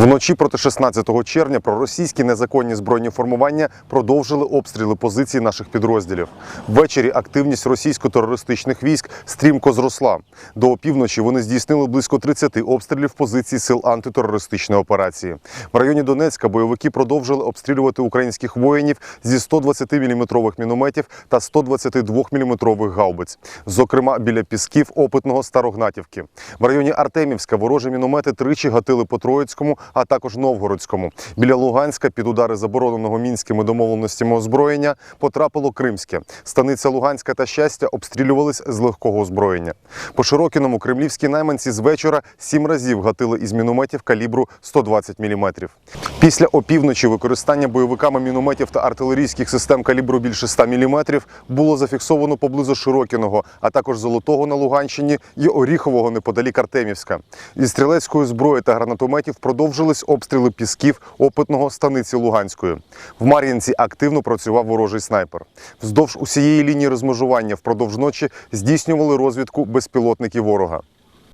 Вночі проти 16 червня проросійські незаконні збройні формування продовжили обстріли позицій наших підрозділів. Ввечері активність російсько-терористичних військ стрімко зросла. До опівночі вони здійснили близько 30 обстрілів позицій сил антитерористичної операції. В районі Донецька бойовики продовжили обстрілювати українських воїнів зі 120-мм мінометів та 122-мм гаубиць, зокрема біля пісків опитного Старогнатівки. В районі Артемівська ворожі міномети тричі гатили по Троїцькому, а також Новгородському. Біля Луганська під удари забороненого мінськими домовленостями озброєння потрапило Кримське. Станиця Луганська та щастя обстрілювались з легкого озброєння. По Широкіному кремлівські найманці з вечора сім разів гатили із мінометів калібру 120 мм. Після опівночі використання бойовиками мінометів та артилерійських систем калібру більше 100 мм було зафіксовано поблизу Широкіного, а також Золотого на Луганщині і Оріхового неподалік Артемівська. Зі стрілецької зброї та гранатометів продовжились обстріли пісків опитного станиці Луганської. В Мар'їнці активно працював ворожий снайпер. Вздовж усієї лінії розмежування впродовж ночі здійснювали розвідку безпілотники ворога.